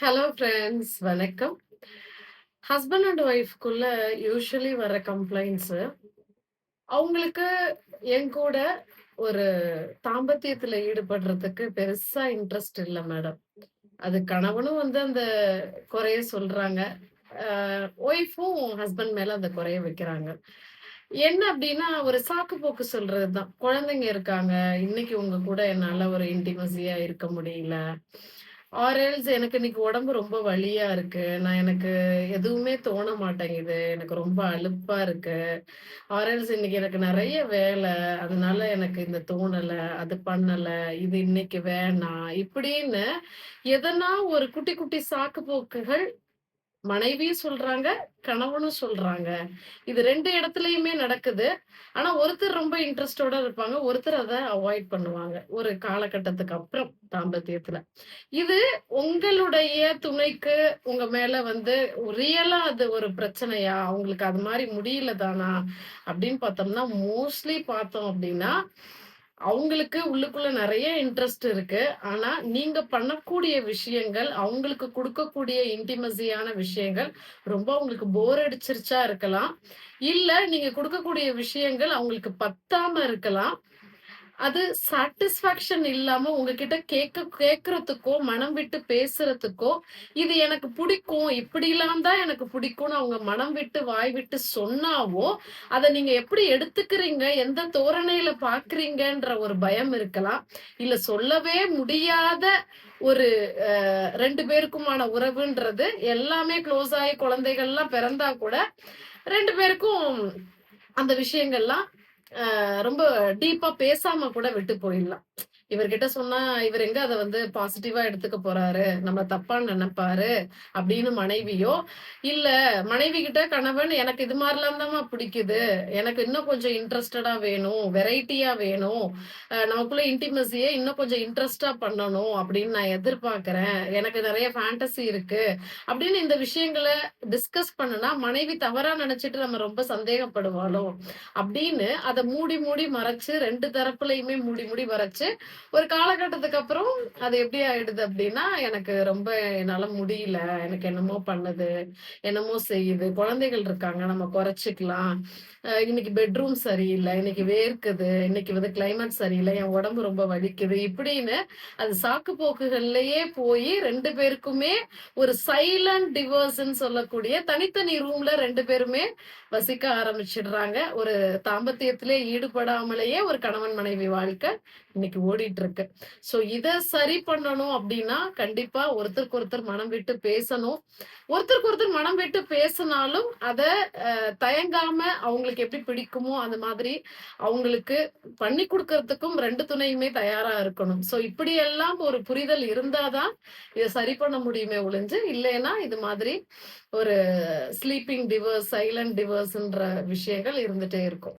Hello friends வணக்கம். Husband and ஒய்ஃப்குள்ள usually வர கம்ப்ளைண்ட்ஸு, அவங்களுக்கு என் கூட ஒரு தாம்பத்தியத்துல ஈடுபடுறதுக்கு பெருசா இன்ட்ரெஸ்ட் இல்ல மேடம். அது கணவனும் வந்து அந்த குறைய சொல்றாங்க. ஒய்ஃபும் ஹஸ்பண்ட் மேல அந்த குறைய வைக்கிறாங்க. என்ன அப்படின்னா ஒரு சாக்கு போக்கு சொல்றது தான். குழந்தைங்க இருக்காங்க. இன்னைக்கு உங்க கூட என்னால ஒரு இன்டிமசியா இருக்க முடியல. ஆர் எல்ஸ் எனக்கு இன்னைக்கு உடம்பு ரொம்ப வலியா இருக்கு. நான் எனக்கு எதுவுமே தோண மாட்டேங்குது. எனக்கு ரொம்ப அலுப்பா இருக்கு. ஆர் எல்ஸ் இன்னைக்கு எனக்கு நிறைய வேலை அதனால எனக்கு இந்த தோணல, அது பண்ணல, இது இன்னைக்கு வேணாம். இப்படின்னு எதனா ஒரு குட்டி, குட்டி சாக்கு போக்குகள் மனைவியும் சொல்றாங்க, கணவனும் சொல்றாங்க. இது ரெண்டு இடத்துலயுமே நடக்குது. ஆனா, ஒருத்தர் ரொம்ப இன்ட்ரெஸ்டோட இருப்பாங்க. ஒருத்தர் அதை அவாய்ட் பண்ணுவாங்க. ஒரு காலகட்டத்துக்கு அப்புறம் தாம்பத்தியத்துல. இது உங்களுடைய துணைக்கு உங்க மேல வந்து ரியலா அது ஒரு பிரச்சனையா? அவங்களுக்கு அது மாதிரி முடியல தானா? அப்படின்னு பார்த்தோம்னா, மோஸ்ட்லி பார்த்தோம் அப்படின்னா, அவங்களுக்கு உள்ளுக்குள்ள நிறைய இன்ட்ரெஸ்ட் இருக்கு. ஆனா, நீங்க பண்ணக்கூடிய விஷயங்கள், அவங்களுக்கு குடுக்கக்கூடிய இன்டிமசியான விஷயங்கள் ரொம்ப அவங்களுக்கு போர் அடிச்சிருச்சா இருக்கலாம். இல்ல நீங்க குடுக்கக்கூடிய விஷயங்கள் அவங்களுக்கு பத்தாம இருக்கலாம். அது சாட்டிஸ்ஃபேக்ஷன் இல்லாம உங்ககிட்ட கேட்க கேட்கறதுக்கோ, மனம் விட்டு பேசுறதுக்கோ, இது எனக்கு பிடிக்கும். இப்படிலாம் தான் எனக்கு பிடிக்கும்னு அவங்க மனம் விட்டு, வாய் விட்டு சொன்னாவோ, அதை நீங்க எப்படி எடுத்துக்கிறீங்க? எந்த தோரணையில பார்க்குறீங்கன்ற ஒரு பயம் இருக்கலாம். இல்ல சொல்லவே முடியாத ஒரு ரெண்டு பேருக்குமான உறவுன்றது எல்லாமே க்ளோஸ் ஆகி குழந்தைகள்லாம் பிறந்தா கூட ரெண்டு பேருக்கும் அந்த விஷயங்கள்லாம் ரொம்ப டீப்பா பேசாம கூட விட்டு போயிடலாம். இவர்கிட்ட சொன்னா, இவர் எங்க அதை வந்து பாசிட்டிவா எடுத்துக்க போறாரு, நம்ம தப்பான்னு நினைப்பாரு அப்படின்னு மனைவியோ, இல்ல மனைவி கிட்ட கணவன் எனக்கு இது மாதிரிலாம் தாம்மா பிடிக்குது. எனக்கு இன்னும் கொஞ்சம் இன்ட்ரெஸ்டடா வேணும், வெரைட்டியா வேணும். நமக்குள்ள இன்டிமசிய இன்னும் கொஞ்சம் இன்ட்ரெஸ்ட்டா பண்ணணும் அப்படின்னு நான் எதிர்பார்க்கிறேன். எனக்கு நிறைய ஃபேண்டஸி இருக்கு. அப்படின்னு இந்த விஷயங்கள டிஸ்கஸ் பண்ணுனா, மனைவி தவறா நினைச்சிட்டு நம்ம ரொம்ப சந்தேகப்படுவாளோ? அப்படின்னு அதை மூடி, மூடி மறைச்சு ரெண்டு தரப்புலையுமே மூடி, மூடி மறைச்சு, ஒரு காலகட்டத்துக்கு அப்புறம் அது எப்படி ஆயிடுது அப்படின்னா, எனக்கு ரொம்ப என்னால முடியல. எனக்கு என்னமோ பண்ணுது, என்னமோ செய்யுது. குழந்தைகள் இருக்காங்க, நம்ம குறைச்சிக்கலாம் இன்னைக்கு பெட்ரூம் சரியில்லை இன்னைக்கு வேர்க்குது, இன்னைக்கு வந்து கிளைமேட் சரியில்லை என் உடம்பு ரொம்ப வலிக்குது. இப்படின்னு அது சாக்கு போக்குகள்லயே போயி ரெண்டு பேருக்குமே ஒரு சைலன்ட் டிவர்ஸ்ன்னு சொல்லக்கூடிய தனித்தனி ரூம்ல ரெண்டு பேருமே வசிக்க ஆரம்பிச்சிடுறாங்க ஒரு தாம்பத்தியத்திலே ஈடுபடாமலேயே ஒரு கணவன் மனைவி வாழ்க்கை இன்னைக்கு ஓடிட்டு இருக்கு. ஸோ இத சரி பண்ணணும் அப்படின்னா கண்டிப்பா ஒருத்தருக்கு ஒருத்தர் மனம் விட்டு பேசணும். ஒருத்தருக்கு ஒருத்தர் மனம் விட்டு பேசுனாலும், அத தயங்காம அவங்களுக்கு எப்படி பிடிக்குமோ, அந்த மாதிரி அவங்களுக்கு பண்ணி கொடுக்கறதுக்கும் ரெண்டு துணையுமே தயாரா இருக்கணும். ஸோ இப்படியெல்லாம் ஒரு புரிதல் இருந்தா தான், சரி பண்ண முடியுமே ஒழிஞ்சு, இல்லைன்னா இது மாதிரி ஒரு ஸ்லீப்பிங் டிவர்ஸ் சைலண்ட் டிவர்ஸ்ன்ற விஷயங்கள் இருந்துட்டே இருக்கும்.